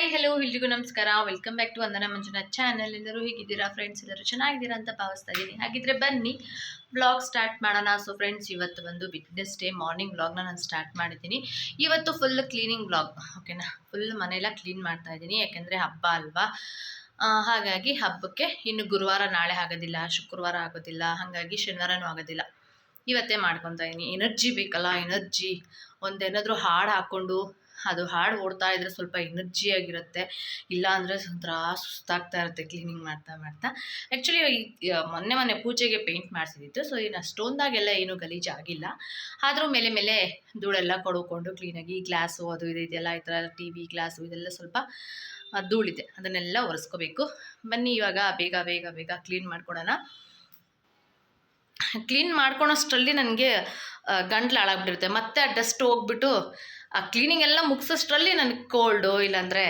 Hi hello ಎಲ್ರಿಗೂ ನಮಸ್ಕಾರ. Welcome back to Vandana Manjunath channel ಎಲ್ಲರೂ ಹೇಗಿದ್ದೀರಾ? ಫ್ರೆಂಡ್ಸ್ ಎಲ್ಲರೂ ಚೆನ್ನಾಗಿದ್ದೀರಾ ಅಂತ ಭಾವಿಸ್ತಾ ಇದ್ದೀನಿ. ಹಾಗಿದ್ರೆ ಬನ್ನಿ ಬ್ಲಾಗ್ ಸ್ಟಾರ್ಟ್ ಮಾಡೋಣ. ಸೊ ಫ್ರೆಂಡ್ಸ್ ಇವತ್ತು ಬಂದು ಬಿಟ್ನೆಸ್ ಡೇ ಮಾರ್ನಿಂಗ್ ಬ್ಲಾಗ್ನ ನಾನು ಸ್ಟಾರ್ಟ್ ಮಾಡಿದ್ದೀನಿ. ಇವತ್ತು ಫುಲ್ ಕ್ಲೀನಿಂಗ್ ಬ್ಲಾಗ್ ಓಕೆನಾ ಫುಲ್ ಮನೆಯೆಲ್ಲ ಕ್ಲೀನ್ ಮಾಡ್ತಾ ಇದ್ದೀನಿ. ಯಾಕೆಂದರೆ ಹಬ್ಬ ಅಲ್ವಾ? ಹಾಗಾಗಿ ಹಬ್ಬಕ್ಕೆ ಇನ್ನು ಗುರುವಾರ ನಾಳೆ ಆಗೋದಿಲ್ಲ, ಶುಕ್ರವಾರ ಆಗೋದಿಲ್ಲ, ಹಾಗಾಗಿ ಶನಿವಾರನೂ ಆಗೋದಿಲ್ಲ. ಇವತ್ತೇ ಮಾಡ್ಕೊತಾ ಇದ್ದೀನಿ. ಎನರ್ಜಿ ಬೇಕಲ್ಲ ಎನರ್ಜಿ ಒಂದೇನಾದರೂ ಹಾಡು ಹಾಕ್ಕೊಂಡು ಅದು ಹಾಡು ಓಡ್ತಾ ಇದ್ರೆ ಸ್ವಲ್ಪ ಎನರ್ಜಿ ಆಗಿರುತ್ತೆ. ಇಲ್ಲ ಅಂದ್ರೆ ಒಂಥರ ಸುಸ್ತಾಗ್ತಾ ಇರುತ್ತೆ ಕ್ಲೀನಿಂಗ್ ಮಾಡ್ತಾ ಮಾಡ್ತಾ. ಆ್ಯಕ್ಚುಲಿ ಮೊನ್ನೆ ಮೊನ್ನೆ ಪೂಜೆಗೆ ಪೇಂಟ್ ಮಾಡಿಸಿದ್ದು ಸೊ ಇನ್ನು ಅಷ್ಟೊಂದಾಗೆಲ್ಲ ಏನೂ ಗಲೀಜಾಗಿಲ್ಲ ಆದರೂ ಮೇಲೆ ಮೇಲೆ ಧೂಳೆಲ್ಲ ಕೊಡ್ಕೊಂಡು ಕ್ಲೀನಾಗಿ ಗ್ಲಾಸು ಅದು ಇದು ಇದೆಲ್ಲ ಈ ಥರ ಟಿ ವಿ ಗ್ಲಾಸು ಇದೆಲ್ಲ ಸ್ವಲ್ಪ ಧೂಳಿದೆ. ಅದನ್ನೆಲ್ಲ ಒರೆಸ್ಕೋಬೇಕು. ಬನ್ನಿ ಇವಾಗ ಬೇಗ ಬೇಗ ಬೇಗ ಕ್ಲೀನ್ ಮಾಡ್ಕೊಡೋಣ. ಕ್ಲೀನ್ ಮಾಡ್ಕೊಳೋಷ್ಟರಲ್ಲಿ ನನಗೆ ಗಂಟ್ಲು ಹಾಳಾಗ್ಬಿಟ್ಟಿರುತ್ತೆ. ಮತ್ತೆ ಡಸ್ಟ್ ಹೋಗ್ಬಿಟ್ಟು ಆ ಕ್ಲೀನಿಂಗ್ ಎಲ್ಲ ಮುಗಿಸೋಷ್ಟರಲ್ಲಿ ನನಗೆ ಕೋಲ್ಡು ಇಲ್ಲಾಂದರೆ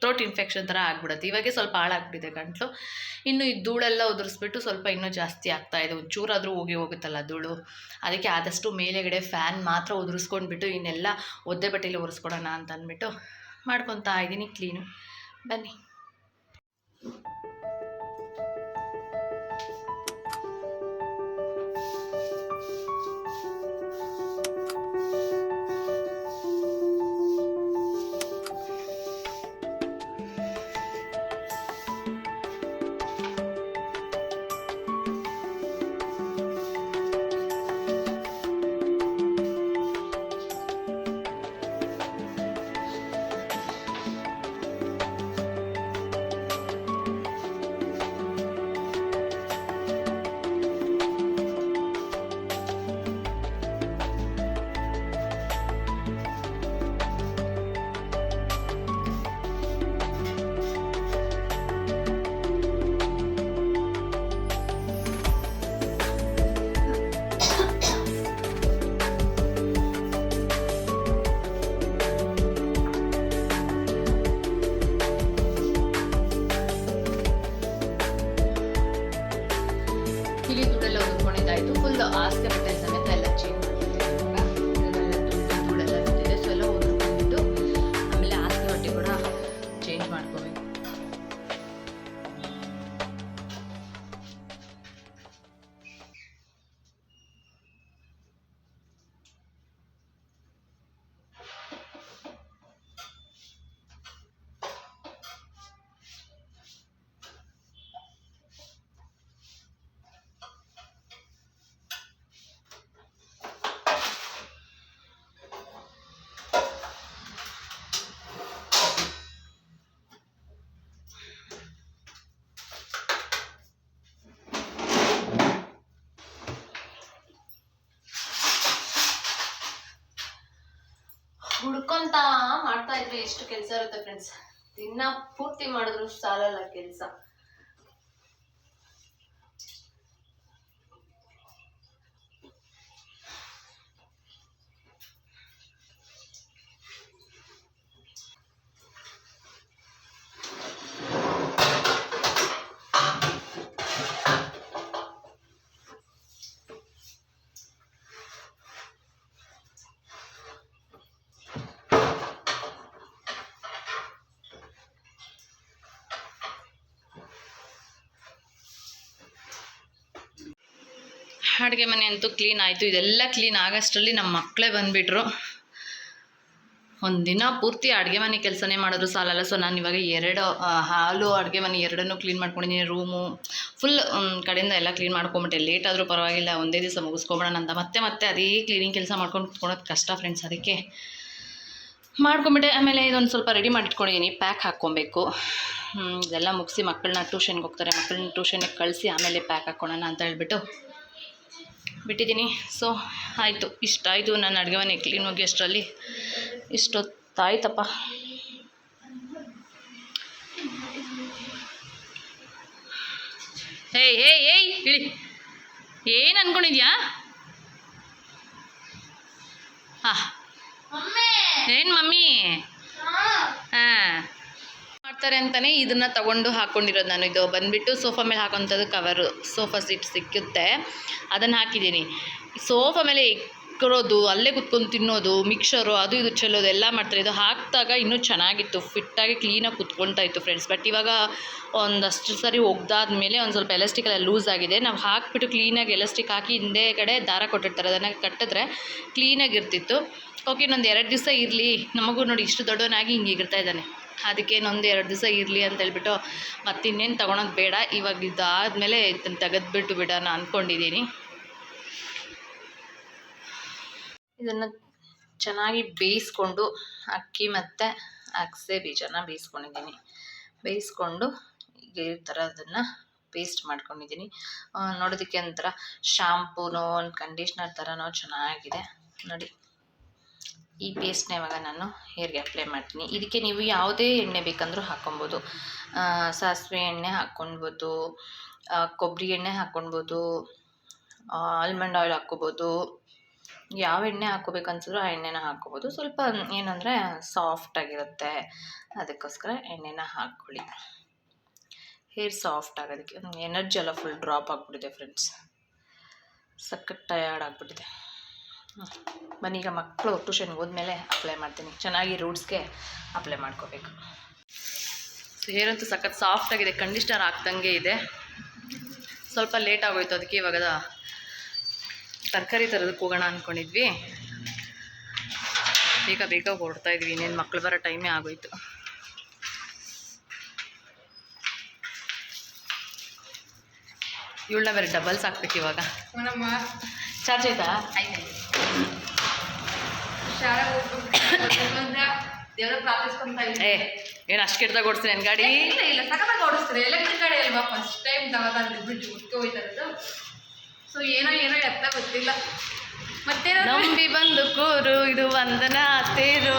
ಥ್ರೋಟ್ ಇನ್ಫೆಕ್ಷನ್ ಥರ ಆಗ್ಬಿಡುತ್ತೆ. ಇವಾಗೆ ಸ್ವಲ್ಪ ಹಾಳಾಗ್ಬಿಟ್ಟಿದೆ ಗಂಟಲು. ಇನ್ನು ಈ ಧೂಳೆಲ್ಲ ಉದುರಿಸ್ಬಿಟ್ಟು ಸ್ವಲ್ಪ ಇನ್ನೂ ಜಾಸ್ತಿ ಆಗ್ತಾ ಇದೆ. ಒಂಚೂರಾದರೂ ಹೋಗಿ ಹೋಗುತ್ತಲ್ಲ ಧೂಳು. ಅದಕ್ಕೆ ಆದಷ್ಟು ಮೇಲೆಗಡೆ ಫ್ಯಾನ್ ಮಾತ್ರ ಉದುರಿಸ್ಕೊಂಡ್ಬಿಟ್ಟು ಇನ್ನೆಲ್ಲ ಒದ್ದೆ ಬಟ್ಟೆಲಿ ಒರೆಸ್ಕೊಡೋಣ ಅಂತ ಅಂದ್ಬಿಟ್ಟು ಮಾಡ್ಕೊತಾ ಇದ್ದೀನಿ ಕ್ಲೀನು ಬನ್ನಿ. ಎಷ್ಟು ಕೆಲಸ ಇರುತ್ತೆ ಫ್ರೆಂಡ್ಸ್ ದಿನ ಪೂರ್ತಿ ಮಾಡಿದ್ರು ಸಾಲಲ್ಲ ಕೆಲಸ. ಅಡುಗೆ ಮನೆ ಅಂತೂ ಕ್ಲೀನ್ ಆಯಿತು. ಇದೆಲ್ಲ ಕ್ಲೀನ್ ಆಗೋಷ್ಟರಲ್ಲಿ ನಮ್ಮ ಮಕ್ಕಳೇ ಬಂದುಬಿಟ್ರು. ಒಂದಿನ ಪೂರ್ತಿ ಅಡುಗೆ ಮನೆ ಕೆಲಸನೇ ಮಾಡಿದ್ರು ಸಾಲಲ್ಲ. ಸೊ ನಾನು ಇವಾಗ ಎರಡು ಹಾಲು ಅಡುಗೆ ಮನೆ ಎರಡನ್ನೂ ಕ್ಲೀನ್ ಮಾಡ್ಕೊಂಡಿದ್ದೀನಿ. ರೂಮು ಫುಲ್ ಕಡೆಯಿಂದ ಎಲ್ಲ ಕ್ಲೀನ್ ಮಾಡ್ಕೊಂಬಿಟ್ಟೆ. ಲೇಟ್ ಆದರೂ ಪರವಾಗಿಲ್ಲ. ಒಂದೇ ದಿವಸ ಮುಗಿಸ್ಕೊಬೋಣ ಅಂತ. ಮತ್ತೆ ಮತ್ತೆ ಅದೇ ಕ್ಲೀನಿಂಗ್ ಕೆಲಸ ಮಾಡ್ಕೊಂಡು ಕುತ್ಕೊಳೋದು ಕಷ್ಟ ಫ್ರೆಂಡ್ಸ್ ಅದಕ್ಕೆ. ಮಾಡ್ಕೊಂಬಿಟ್ಟೆ. ಆಮೇಲೆ ಇದೊಂದು ಸ್ವಲ್ಪ ರೆಡಿ ಮಾಡಿಟ್ಕೊಂಡಿದ್ದೀನಿ ಪ್ಯಾಕ್ ಹಾಕ್ಕೊಬೇಕು. ಇದೆಲ್ಲ ಮುಗಿಸಿ ಮಕ್ಕಳನ್ನ ಟ್ಯೂಷನ್ಗೆ ಹೋಗ್ತಾರೆ. ಮಕ್ಕಳನ್ನ ಟ್ಯೂಷನ್ಗೆ ಕಳಿಸಿ ಆಮೇಲೆ ಪ್ಯಾಕ್ ಹಾಕ್ಕೊಳ್ಳೋಣ ಅಂತ ಹೇಳ್ಬಿಟ್ಟು. ಬಿಟ್ಟಿದ್ದೀನಿ. ಸೊ ಆಯಿತು. ಇಷ್ಟಾಯಿತು ನನ್ನ ನಾನು ಅಡುಗೆ ಮನೆ ಕ್ಲೀನ್ ಹೋಗಿ ಅಷ್ಟರಲ್ಲಿ. ಇಷ್ಟೊತ್ತಾಯ್ತಪ್ಪ. ಏಯ್ ಏಯ್ ಏಯ್ ಇಳಿ. ಏನು ಅನ್ಕೊಂಡಿದ್ಯಾ? ಹಾಂ. ಏನು ಮಮ್ಮಿ? ಹಾಂ. ಮಾಡ್ತಾರೆ ಅಂತಲೇ ಇದನ್ನು ತಗೊಂಡು ಹಾಕ್ಕೊಂಡಿರೋದು ನಾನು. ಇದು ಬಂದುಬಿಟ್ಟು ಸೋಫಾ ಮೇಲೆ ಹಾಕೋಂಥದ್ದು ಕವರು ಸೋಫಾ ಸೀಟ್ ಸಿಕ್ಕುತ್ತೆ. ಅದನ್ನು ಹಾಕಿದ್ದೀನಿ. ಸೋಫಾ ಮೇಲೆ ಇಕ್ಕಿರೋದು ಅಲ್ಲೇ ಕುತ್ಕೊಂಡು ತಿನ್ನೋದು, ಮಿಕ್ಸರು, ಅದು ಇದು ಚೆಲ್ಲೋದು, ಎಲ್ಲ ಮಾಡ್ತಾರೆ. ಇದು ಹಾಕಿದಾಗ ಇನ್ನೂ ಚೆನ್ನಾಗಿತ್ತು. ಫಿಟ್ಟಾಗಿ ಕ್ಲೀನಾಗಿ ಕುತ್ಕೊಳ್ತಾ ಇತ್ತು ಫ್ರೆಂಡ್ಸ್ ಬಟ್ ಇವಾಗ ಒಂದಷ್ಟು ಸರಿ ಒಗ್ದಾದ್ಮೇಲೆ ಒಂದು ಸ್ವಲ್ಪ ಎಲಾಸ್ಟಿಕ್ ಎಲ್ಲ ಲೂಸ್ ಆಗಿದೆ. ನಾವು ಹಾಕ್ಬಿಟ್ಟು ಕ್ಲೀನಾಗಿ ಎಲಾಸ್ಟಿಕ್ ಹಾಕಿ ಹಿಂದೆ ಕಡೆ ದಾರ ಕೊಟ್ಟಿರ್ತಾರೆ. ಅದನ್ನು ಕಟ್ಟಿದ್ರೆ ಕ್ಲೀನಾಗಿರ್ತಿತ್ತು ಓಕೆ ಇನ್ನೊಂದು ಎರಡು ದಿವಸ ಇರಲಿ. ನಮಗೂ ನೋಡಿ ಇಷ್ಟು ದೊಡ್ಡವನಾಗಿ ಹಿಂಗೆ ಇರ್ತಾ ಇದ್ದಾನೆ. ಅದಕ್ಕೆ ಇನ್ನೊಂದು ಎರಡು ದಿವಸ ಇರಲಿ ಅಂತ ಹೇಳ್ಬಿಟ್ಟು ಮತ್ತೆ ಇನ್ನೇನು ತೊಗೊಳೋದು ಬೇಡ. ಇವಾಗ ಇದಾದಮೇಲೆ ಇದನ್ನು ತೆಗೆದ್ಬಿಟ್ಟು ಬಿಡೋಣ ಅಂದ್ಕೊಂಡಿದ್ದೀನಿ ಇದನ್ನು ಚೆನ್ನಾಗಿ ಬೇಯಿಸ್ಕೊಂಡು ಅಕ್ಕಿ ಮತ್ತು ಅಗಸೆ ಬೀಜನ ಬೇಯಿಸ್ಕೊಂಡಿದ್ದೀನಿ ಬೇಯಿಸ್ಕೊಂಡು ಈಗ ಈ ಥರ ಅದನ್ನು ಪೇಸ್ಟ್ ಮಾಡ್ಕೊಂಡಿದ್ದೀನಿ ನೋಡೋದಕ್ಕೆ ಒಂಥರ ಶಾಂಪೂನೋ ಒಂದು ಕಂಡೀಷ್ನರ್ ಥರನೋ ಚೆನ್ನಾಗಿದೆ. ನೋಡಿ. ಈ ಪೇಸ್ಟ್ನ ಇವಾಗ ನಾನು ಹೇರ್ಗೆ ಅಪ್ಲೈ ಮಾಡ್ತೀನಿ. ಇದಕ್ಕೆ ನೀವು ಯಾವುದೇ ಎಣ್ಣೆ ಬೇಕಂದರೂ ಹಾಕ್ಕೊಬೋದು. ಸಾಸಿವೆ ಎಣ್ಣೆ ಹಾಕ್ಕೊಳ್ಬೋದು ಕೊಬ್ಬರಿ ಎಣ್ಣೆ ಹಾಕ್ಕೊಳ್ಬೋದು ಆಲ್ಮಂಡ್ ಆಯಿಲ್ ಹಾಕ್ಕೊಬೋದು, ಯಾವ ಎಣ್ಣೆ ಹಾಕೋಬೇಕನ್ಸಿದ್ರು ಆ ಎಣ್ಣೆನ ಹಾಕ್ಕೋಬೋದು. ಸ್ವಲ್ಪ ಏನಂದರೆ ಸಾಫ್ಟಾಗಿರುತ್ತೆ ಅದಕ್ಕೋಸ್ಕರ ಎಣ್ಣೆನ ಹಾಕ್ಕೊಳ್ಳಿ. ಹೇರ್ ಸಾಫ್ಟ್ ಆಗೋದಕ್ಕೆ ಎನರ್ಜಿ ಎಲ್ಲ ಫುಲ್ ಡ್ರಾಪ್ ಆಗಿಬಿಟ್ಟಿದೆ ಫ್ರೆಂಡ್ಸ್ ಸಖತ್ ಟಯರ್ಡ್ ಆಗಿಬಿಟ್ಟಿದೆ. ಬನ್ನಿ ಈಗ ಮಕ್ಕಳು ಟ್ಯೂಷನ್ಗೆ ಹೋದ್ಮೇಲೆ ಅಪ್ಲೈ ಮಾಡ್ತೀನಿ. ಚೆನ್ನಾಗಿ ರೂಟ್ಸ್ಗೆ ಅಪ್ಲೈ ಮಾಡ್ಕೋಬೇಕು. ಸೊ ಹೇರ್ ಅಂತೂ ಸಖತ್ ಸಾಫ್ಟ್ ಆಗಿದೆ ಕಂಡೀಷ್ನರ್ ಹಾಕ್ದಂಗೆ ಇದೆ. ಸ್ವಲ್ಪ ಲೇಟ್ ಆಗೋಯ್ತು ಅದಕ್ಕೆ ಇವಾಗ ತರಕಾರಿ ತರೋದಕ್ಕೆ ಹೋಗೋಣ ಅಂದ್ಕೊಂಡಿದ್ವಿ ಬೇಗ ಬೇಗ ಹೊರಡ್ತಾ ಇದ್ವಿ ಇನ್ನೇನು ಮಕ್ಕಳು ಬರೋ ಟೈಮೇ ಆಗೋಯ್ತು. ಇವಳನ್ನ ಬೇರೆ ಡಬಲ್ಸ್ ಹಾಕ್ಬೇಕು ಇವಾಗ. ನಮ್ಮ ಚಾರ್ಜ್ ಆಯ್ತಾ? ಹೋಗ್ಬೇಕು ದೇವರ ಪ್ರಾರ್ಥಿಸ್ಕೊಂತ ಏ ಏನು ಅಷ್ಟು ಕೆಟ್ಟದಾಗ ಓಡಿಸ್ತೀನಿ ನನ್ನ ಗಾಡಿ? ಇಲ್ಲ ಇಲ್ಲ ಸಖತ್ತಾಗಿ ಓಡಿಸ್ತಾರೆ. ಎಲೆಕ್ಟ್ರಿಕ್ ಗಾಡಿ ಅಲ್ವಾ? ಫಸ್ಟ್ ಟೈಮ್ ತಗೋತಾರೆ ಬಿಟ್ಟು ಉಟ್ಕೊ ಹೋಯ್ತಾರದು. ಸೊ ಏನೋ ಏನೋ ಎತ್ತ ಗೊತ್ತಿಲ್ಲ. ಮತ್ತೆ ನಂಬಿ ಬಂದು ಕೂರು ಇದು ವಂದನಾ ತೇರು.